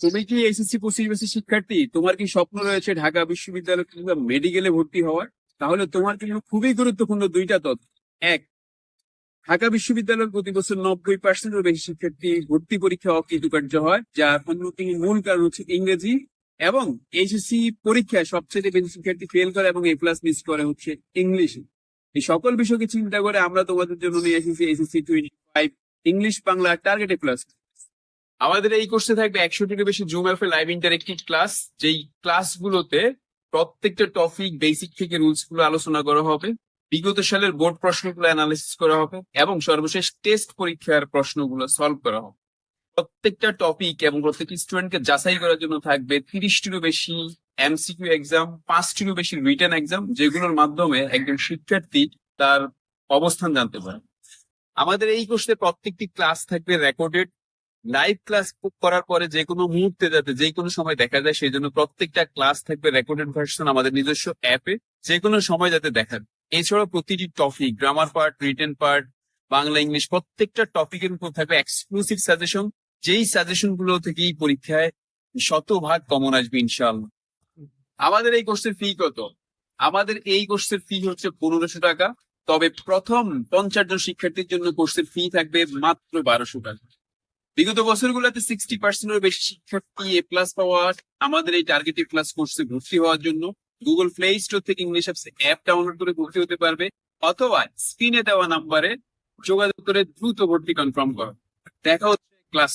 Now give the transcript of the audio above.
তুমি কি এসএসসি পঁচিশ বছর শিক্ষার্থী? তোমার কি স্বপ্ন রয়েছে ঢাকা বিশ্ববিদ্যালয় কিংবা মেডিকেলে ভর্তি হওয়ার? তাহলে তোমার জন্য খুবই গুরুত্বপূর্ণ দুইটা তথ্য। এক, ঢাকা বিশ্ববিদ্যালয়ের প্রতি বছর নব্বই পার্সেন্টের বেশি শিক্ষার্থী ভর্তি পরীক্ষা অকৃতকার্য হয়, যার অন্যতম মূল কারণ হচ্ছে ইংরেজি এবং এইচএসসি পরীক্ষায় সবচেয়ে বেশি শিক্ষার্থী ফেল করে এবং এ প্লাস মিস করে হচ্ছে ইংলিশে। এই সকল বিষয়কে চিন্তা করে আমরা তোমাদের জন্য নিয়ে এসেছি SSC twenty five English Bangla target A plus আমাদের এই কোর্সে থাকবে একশোটিরও বেশি জুম অ্যাপে লাইভ ইন্টারেক্টিভ ক্লাস যেই ক্লাসগুলোতে প্রত্যেকটা টপিক বেসিক থেকে রুলসগুলো আলোচনা করা হবে, বিগত সালের বোর্ড প্রশ্নগুলো অ্যানালিসিস করা হবে, এবং সর্বশেষ টেস্ট পরীক্ষার প্রশ্নগুলো সলভ করা হবে। প্রত্যেকটা টপিক এবং প্রত্যেকটি স্টুডেন্টকে যাচাই করার জন্য থাকবে তিরিশটিরও বেশি এমসিকিউ এক্সাম পাঁচটিরও বেশি রিটার্ন এক্সাম যেগুলোর মাধ্যমে একজন শিক্ষার্থী তার অবস্থান জানতে পারে। আমাদের এই কোর্সে প্রত্যেকটি ক্লাস থাকবে রেকর্ডেড লাইভ ক্লাস করার পরে যে কোনো মুহূর্তে যাতে যে কোনো সময় দেখা যায়, সেই জন্য প্রত্যেকটা ক্লাস থাকবে রেকর্ডেড ভার্সন আমাদের নিজস্ব অ্যাপে যে কোনো সময় যাতে দেখা যায়। এছাড়াও প্রতিটি topic grammar part written part Bangla English প্রত্যেকটা টপিকের উপর থাকবে এক্সক্লুসিভ সাজেশন যেই সাজেশনগুলো থেকেই পরীক্ষায় শতভাগ কমন আসবে ইনশাআল্লাহ। আমাদের এই কোর্সের ফি কত? আমাদের এই কোর্সের ফি হচ্ছে পনেরোশো টাকা। তবে প্রথম পঞ্চাশ জন শিক্ষার্থীর জন্য কোর্সের ফি থাকবে মাত্র বারোশো টাকা। বিগত বছরগুলোতে সিক্সটি পার্সেন্টের বেশি শিক্ষার্থী এ প্লাস পাওয়া আমাদের এই টার্গেট এ প্লাস কোর্সে ভর্তি হওয়ার জন্য গুগল প্লে স্টোর থেকে ইংলিশ অ্যাপ ডাউনলোড করে ভর্তি হতে পারবে অথবা স্ক্রিনে দেওয়া নাম্বারে যোগাযোগ করে দ্রুত ভর্তি কনফার্ম করো। দেখা হচ্ছে ক্লাস